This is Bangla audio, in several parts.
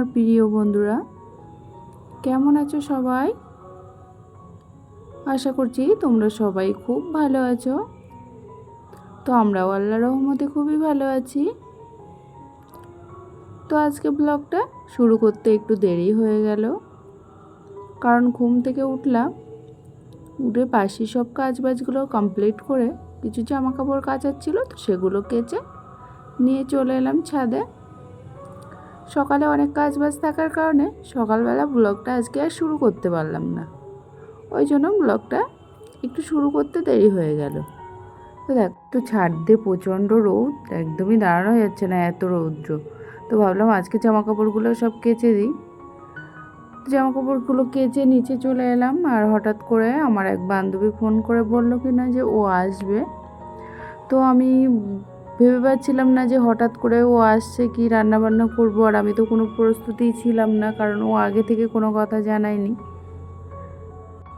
আমার প্রিয় বন্ধুরা, কেমন আছো সবাই? আশা করছি তোমরা সবাই খুব ভালো আছো। তো আমরাও আল্লাহ রহমতে খুবই ভালো আছি। তো আজকে ব্লগটা শুরু করতে একটু দেরি হয়ে গেল। কারণ ঘুম থেকে উঠলাম, উঠে পাশি সব কাজ বাজগুলো কমপ্লিট করে কিছু জামা কাপড় কাচার ছিল তো সেগুলো কেচে নিয়ে চলে এলাম ছাদে। সকালে অনেক কাজ বাজ থাকার কারণে সকালবেলা ব্লগটা আজকে আর শুরু করতে পারলাম না। ওই জন্য ব্লগটা একটু শুরু করতে দেরি হয়ে গেল। তো দেখ, তো ছাড় দিয়ে প্রচণ্ড রোদ, একদমই দাঁড়ানো যাচ্ছে না এত রৌদ্র। তো ভাবলাম আজকে জামা কাপড়গুলো সব কেচে দিই। জামা কাপড়গুলো কেচে নিচে চলে এলাম আর হঠাৎ করে আমার এক বান্ধবী ফোন করে বলল কি না যে ও আসবে। তো আমি ভেবে পাচ্ছিলাম না যে হঠাৎ করে ও আসছে, কি রান্না বান্না করব, আর আমি তো কোনো প্রস্তুতিই ছিলাম না, কারণ ও আগে থেকে কোনো কথা জানায়নি।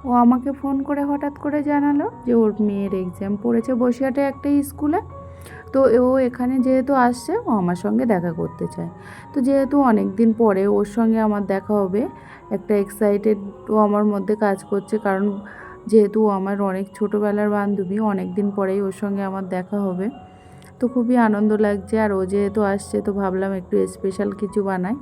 ও আমাকে ফোন করে হঠাৎ করে জানালো যে ওর মেয়ের এক্সাম পড়েছে বসিয়াটে একটা স্কুলে। তো ও এখানে যেহেতু আসছে, ও আমার সঙ্গে দেখা করতে চায়। তো যেহেতু অনেক দিন পরে ওর সঙ্গে আমার দেখা হবে, একটা এক্সাইটেড ও আমার মধ্যে কাজ করছে, কারণ যেহেতু আমার অনেক ছোটোবেলার বান্ধবী অনেক দিন পরেই ওর সঙ্গে আমার দেখা হবে। তো খুবই আনন্দ লাগছে। আর ও যেহেতু আসছে, তো ভাবলাম একটু স্পেশাল কিছু বানাই।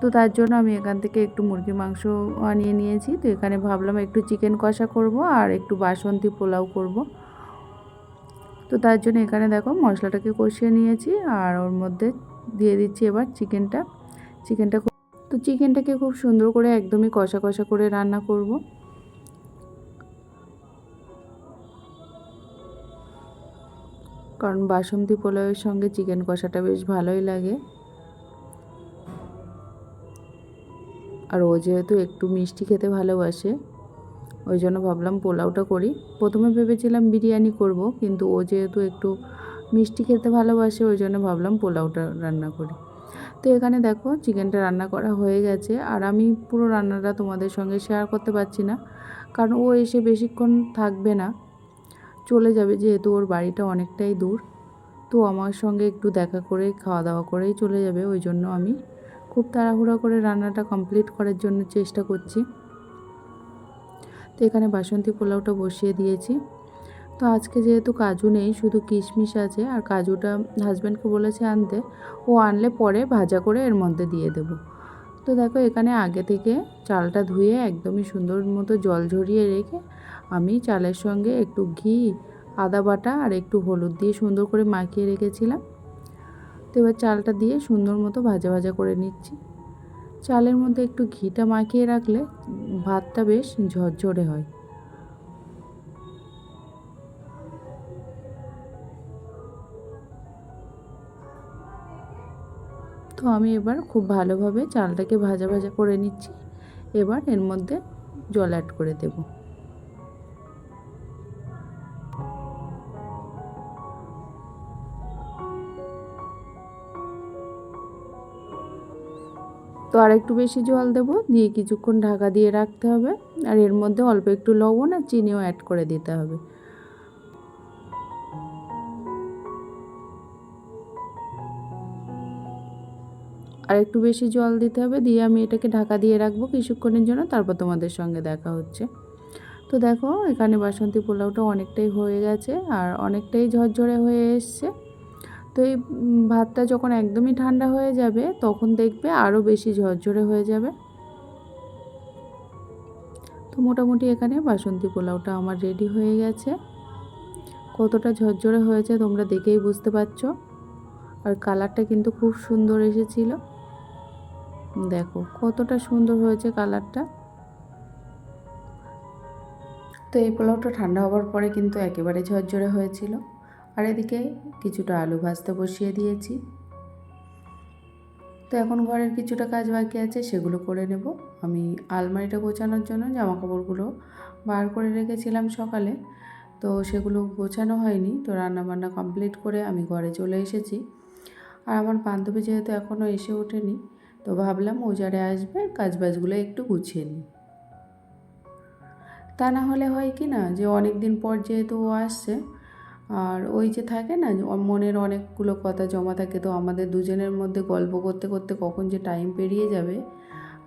তো তার জন্য আমি এখান থেকে একটু মুরগির মাংস আনিয়ে নিয়েছি। তো এখানে ভাবলাম একটু চিকেন কষা করব আর একটু বাসন্তী পোলাও করব। তো তার জন্য এখানে দেখো মশলাটাকে কষিয়ে নিয়েছি আর ওর মধ্যে দিয়ে দিচ্ছি এবার চিকেনটা চিকেনটা তো চিকেনটাকে খুব সুন্দর করে একদমই কষা কষা করে রান্না করব। কারণ বাসন্তী পোলাওয়ের সঙ্গে চিকেন কষাটা বেশ ভালোই লাগে। আর ও যেহেতু একটু মিষ্টি খেতে ভালোবাসে, ওই জন্য ভাবলাম পোলাওটা করি। প্রথমে ভেবেছিলাম বিরিয়ানি করব, কিন্তু ও যেহেতু একটু মিষ্টি খেতে ভালোবাসে, ওই জন্য ভাবলাম পোলাওটা রান্না করি। তো এখানে দেখো চিকেনটা রান্না করা হয়ে গেছে, আর আমি পুরো রান্নাটা তোমাদের সঙ্গে শেয়ার করতে পারছি না, কারণ ও এসে বেশিক্ষণ থাকবে না। চলে যাবে যেহেতু ওর বাড়িটা অনেকটাই দূর। তো আমার সঙ্গে একটু দেখা করে খাওয়া দাওয়া করেই চলে যাবে। ওই জন্য আমি খুব তাড়াহুড়া করে রান্নাটা কমপ্লিট করার জন্য চেষ্টা করছি। তো এখানে বাসন্তী পোলাওটা বসিয়ে দিয়েছি। তো আজকে যেহেতু কাজু নেই, শুধু কিশমিশ আছে আর কাজুটা হাজব্যান্ডকে বলেছে আনতে, ও আনলে পরে ভাজা করে এর মধ্যে দিয়ে দেব। তো দেখো এখানে আগে থেকে চালটা ধুয়ে একদমই সুন্দর মতো জল ঝরিয়ে রেখে আমি চালের সঙ্গে একটু ঘি, আদা বাটা আর একটু হলুদ দিয়ে সুন্দর করে মাখিয়ে রেখেছিলাম। তো এবার চালটা দিয়ে সুন্দর মতো ভাজা ভাজা করে নিচ্ছি। চালের মধ্যে একটু ঘিটা মাখিয়ে রাখলে ভাতটা বেশ ঝরঝরে হয়। তো আমি এবার খুব ভালোভাবে চালটাকে ভাজা ভাজা করে নিচ্ছি। এবার এর মধ্যে জল অ্যাড করে দেবো। তো আর একটু বেশি জল দেব, দিয়ে কিছুক্ষণ ঢাকা দিয়ে রাখতে হবে। আর এর মধ্যে অল্প একটু লবণ আর চিনিও অ্যাড করে দিতে হবে। আর একটু বেশি জল দিতে হবে, দিয়ে আমি এটাকে ঢাকা দিয়ে রাখব কিছুক্ষণের জন্য, তারপর তোমাদের সঙ্গে দেখা হচ্ছে। তো দেখো, এখানে বাসন্তী পোলাওটা অনেকটাই হয়ে গেছে, আর অনেকটাই ঝরঝরে হয়ে এসছে। তো এই ভাতটা যখন একদমই ঠান্ডা হয়ে যাবে, তখন দেখবে আরও বেশি ঝরঝরে হয়ে যাবে। তো মোটামুটি এখানে বাসন্তী পোলাওটা আমার রেডি হয়ে গেছে। কতটা ঝরঝরে হয়েছে তোমরা দেখেই বুঝতে পারছ। আর কালারটা কিন্তু খুব সুন্দর এসেছিল। দেখো কতটা সুন্দর হয়েছে কালারটা তো এই পোলাওটা ঠান্ডা হওয়ার পরে কিন্তু একেবারে ঝরঝরে হয়েছিল। আর এদিকে কিছুটা আলু ভাজতে বসিয়ে দিয়েছি। তো এখন ঘরের কিছুটা কাজ বাকি আছে, সেগুলো করে নেব। আমি আলমারিটা গোছানোর জন্য জামা কাপড়গুলো বার করে রেখেছিলাম সকালে, তো সেগুলো গোছানো হয়নি। তো রান্নাবান্না কমপ্লিট করে আমি ঘরে চলে এসেছি। আর আমার বান্ধবী যেহেতু এখনও এসে ওঠেনি, তো ভাবলাম ও যারে আসবে, কাজবাজগুলো একটু গুছিয়ে নিই। তা না হলে হয় কি না, যে অনেক দিন পর যেহেতু ও আসছে আর ওই যে থাকে না মনের অনেকগুলো কথা জমা থাকে, তো আমাদের দুজনের মধ্যে গল্প করতে করতে কখন যে টাইম পেরিয়ে যাবে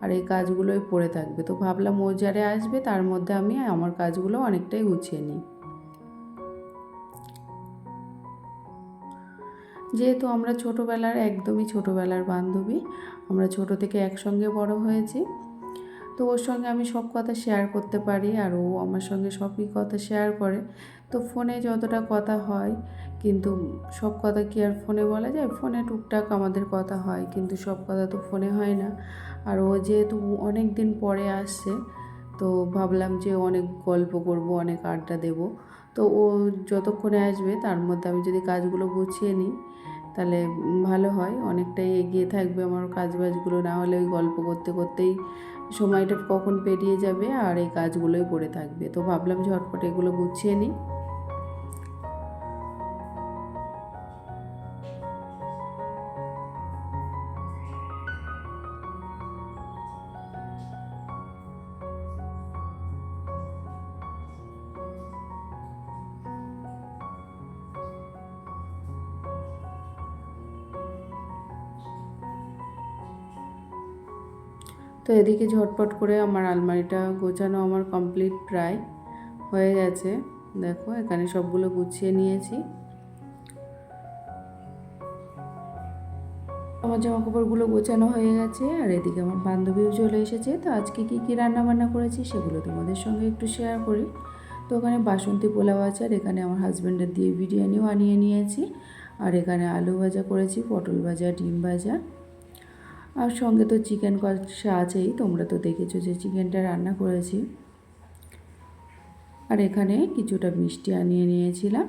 আর এই কাজগুলোই পড়ে থাকবে। তো ভাবলাম ও যারে আসবে তার মধ্যে আমি আমার কাজগুলো অনেকটাই গুছিয়ে নিই। যেহেতু আমরা ছোটোবেলার একদমই ছোটোবেলার বান্ধবী, আমরা ছোট থেকে একসঙ্গে বড় হয়েছি তো ওর সঙ্গে আমি সব কথা শেয়ার করতে পারি আর ও আমার সঙ্গে সবই কথা শেয়ার করে। তো ফোনে যতটা কথা হয়, কিন্তু সব কথা কি আর ফোনে বলা যায়? ফোনে টুকটাক আমাদের কথা হয়, কিন্তু সব কথা তো ফোনে হয় না। আর ও যেহেতু অনেক দিন পরে আসছে, তো ভাবলাম যে অনেক গল্প করব, অনেক আড্ডা দেব। তো ও যতক্ষণে আসবে, তার মধ্যে আমি যদি কাজগুলো গুছিয়ে নিই, তাহলে ভালো হয়। অনেকটাই এগিয়ে থাকবে আমার কাজ বাজগুলো না হলে ওই গল্প করতে করতেই সময়টা কখন পেরিয়ে যাবে আর এই কাজগুলোই পড়ে থাকবে। তো ভাবলাম ঝটপট এগুলো গুছিয়ে নিই। তো এদিকে ঝটপট করে আমার আলমারিটা গোছানো আমার কমপ্লিট প্রায় হয়ে গেছে। দেখো, এখানে সবগুলো গুছিয়ে নিয়েছি। আমার জামা কাপড়গুলো গোছানো হয়ে গেছে আর এদিকে আমার বান্ধবীও চলে এসেছে। তো আজকে কী কী রান্না বান্না করেছি সেগুলো তোমাদের সঙ্গে একটু শেয়ার করি। তো ওখানে বাসন্তী পোলাও আছে আর এখানে আমার হাজব্যান্ডের দিয়ে বিরিয়ানিও আনিয়ে নিয়েছি। আর এখানে আলু ভাজা করেছি, পটল ভাজা, ডিম ভাজা। আর সঙ্গে তো চিকেন কষা আছেই, তোমরা তো দেখেছ যে চিকেনটা রান্না করেছি। আর এখানে কিছুটা মিষ্টি আনিয়ে নিয়েছিলাম।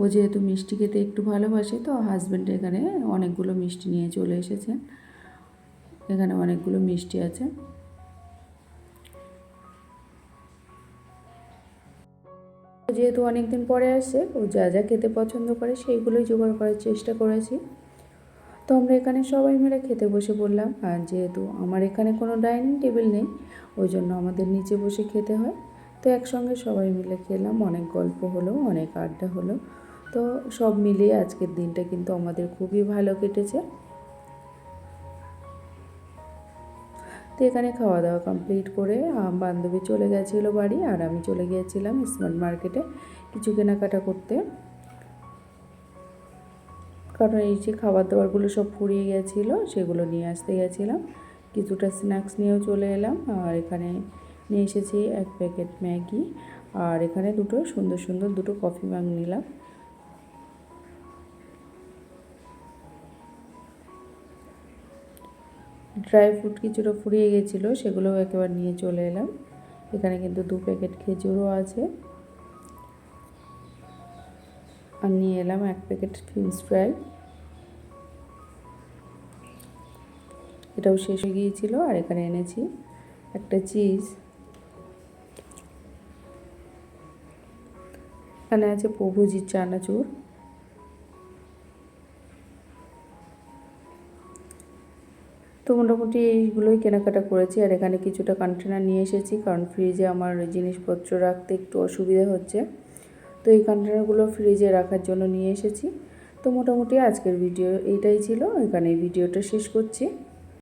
ও যেহেতু মিষ্টি খেতে একটু ভালোবাসে, তো হাজব্যান্ড এখানে অনেকগুলো মিষ্টি নিয়ে চলে এসেছেন। এখানে অনেকগুলো মিষ্টি আছে। যেহেতু অনেকদিন পরে আসছে ও যা যা খেতে পছন্দ করে সেইগুলোই জোগাড় করার চেষ্টা করেছি। তো আমরা এখানে সবাই মিলে খেতে বসে পড়লাম। আর যেহেতু আমার এখানে কোনো ডাইনিং টেবিল নেই, ওই জন্য আমাদের নিচে বসে খেতে হয়। তো একসঙ্গে সবাই মিলে খেলাম। অনেক গল্প হলো, অনেক আড্ডা হলো। তো সব মিলিয়ে আজকের দিনটা কিন্তু আমাদের খুবই ভালো কেটেছে। তো এখানে খাওয়া দাওয়া কমপ্লিট করে বান্ধবী চলে গেছিল বাড়ি, আর আমি চলে গিয়েছিলাম স্মার্ট মার্কেটে কিছু কেনাকাটা করতে। কারণ এই যে খাবার দাবারগুলো সব ফুরিয়ে গেছিল, সেগুলো নিয়ে আসতে গেছিলাম। কিছুটা স্ন্যাক্স নিয়েও চলে এলাম, আর এখানে নিয়ে এসেছি এক প্যাকেট ম্যাগি। আর এখানে দুটো সুন্দর সুন্দর দুটো কফি মাগ নিলাম। ড্রাই ফ্রুট কিছুটা ফুরিয়ে গেছিল, সেগুলোও একেবারে নিয়ে চলে এলাম। এখানে কিন্তু দু প্যাকেট খেজুরও আছে। আর নিয়ে এলাম এক প্যাকেট ফিন্স ফ্রাই। এটাও শেষ হয়ে গিয়েছিল আর এখানে এনেছি একটা চিজ। এখানে আছে প্রভুজির চানাচুর। তো মোটামুটি এইগুলোই কেনাকাটা করেছি আর এখানে কিছুটা কন্টেনার নিয়ে এসেছি কারণ ফ্রিজে আমার জিনিসপত্র রাখতে একটু অসুবিধা হচ্ছে। তো এই কন্টেনারগুলো ফ্রিজে রাখার জন্য নিয়ে এসেছি। তো মোটামুটি আজকের ভিডিও এইটাই ছিল। এখানে ভিডিওটা শেষ করছি।